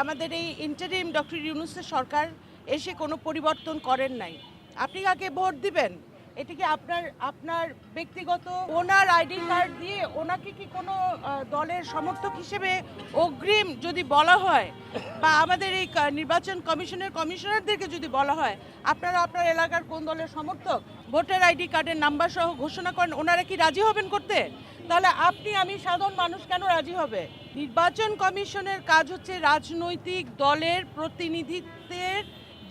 আমাদের এই interim doctor ইউনুসের সরকার এসে কোনো পরিবর্তন করেন নাই। আপনি কাকে ভোট দিবেন? এটা কি আপনার আপনার ব্যক্তিগত ওনার আইডি কার্ড দিয়ে ওনাকে কি কোনো দলের সমর্থক হিসেবে অগ্রিম যদি বলা হয়, বা আমাদের এই নির্বাচন কমিশনের কমিশনারদেরকে যদি বলা হয়, আপনারা আপনার এলাকার কোন দলের সমর্থক? ভোটার আইডি কার্ডের নাম্বার সহ ঘোষণা করেন, ওনারা কি রাজি হবেন করতে? তাহলে আপনি, আমি সাধারণ মানুষ কেন রাজি হবে? নির্বাচন কমিশনের কাজ হচ্ছে রাজনৈতিক দলের প্রতিনিধিত্বের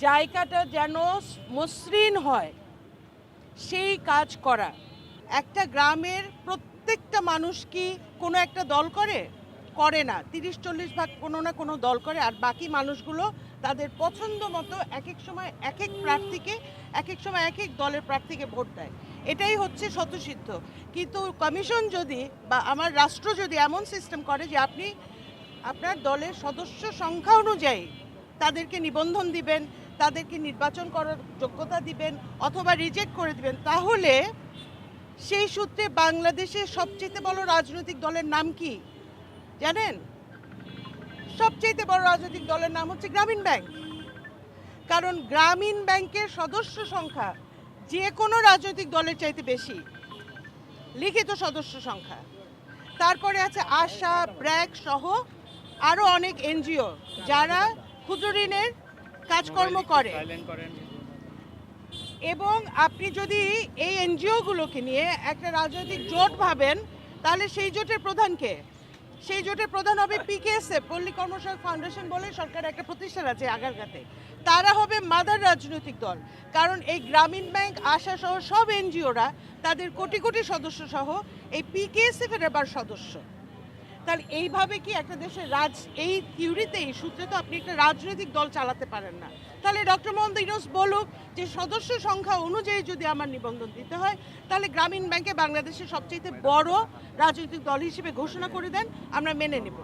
জায়গাটা যেন মসৃণ হয়। সেই কাজ করা। একটা গ্রামের প্রত্যেকটা মানুষ কি কোনো একটা দল করে? করে না। তিরিশ, চল্লিশ ভাগ কোনো না কোনো দল করে আর বাকি মানুষগুলো তাদের পছন্দ মতো এক এক সময় এক এক প্রার্থীকে এক এক সময় এক এক দলের প্রার্থীকে ভোট দেয়। এটাই হচ্ছে স্বতঃসিদ্ধ। কিন্তু কমিশন যদি বা আমার রাষ্ট্র যদি এমন সিস্টেম করে যে আপনি আপনার দলের সদস্য সংখ্যা অনুযায়ী তাদেরকে নিবন্ধন দিবেন তাদেরকে নির্বাচন করার যোগ্যতা দিবেন অথবা রিজেক্ট করে দিবেন, তাহলে সেই সূত্রে বাংলাদেশের সবচেয়ে বড় রাজনৈতিক দলের নাম কি? জানেন? সবচেয়ে বড় রাজনৈতিক দলের নাম হচ্ছে গ্রামীণ ব্যাংক। কারণ গ্রামীণ ব্যাংকের সদস্য সংখ্যা যে কোনো রাজনৈতিক দলের চাইতে বেশি, লিখিত সদস্য সংখ্যা। তারপরে আছে আশা, ব্র্যাক সহ আরও অনেক এনজিও যারা ক্ষুদ্র ঋণের কাজকর্ম করে। এবং আপনি যদি এই এনজিওগুলোকে নিয়ে একটা রাজনৈতিক জোট ভাবেন তাহলে সেই জোটের প্রধান কে? সেই জোটের প্রধান হবে পিকেএসএ পল্লী কর্মসংস্থান ফাউন্ডেশন বলে সরকার একটা প্রতিষ্ঠান আছে আগারগাতে। তারা হবে মাদার রাজনৈতিক দল। কারণ এই গ্রামীণ ব্যাংক আশা সহ সব এনজিওরা তাদের কোটি কোটি সদস্য সহ এই পিকেএসএফ এর এবার সদস্য। তাহলে এইভাবে কি একটা দেশের রাজ, এই থিওরিতে এই সূত্রে তো আপনি একটা রাজনৈতিক দল চালাতে পারেন না। তাহলে ডক্টর মোহাম্মদ ইউনুস বলুক যে সদস্য সংখ্যা অনুযায়ী যদি আমার নিবন্ধন দিতে হয়, তাহলে গ্রামীণ ব্যাংকে বাংলাদেশের সবচেয়ে বড় রাজনৈতিক দল হিসেবে ঘোষণা করে দেন, আমরা মেনে নেব।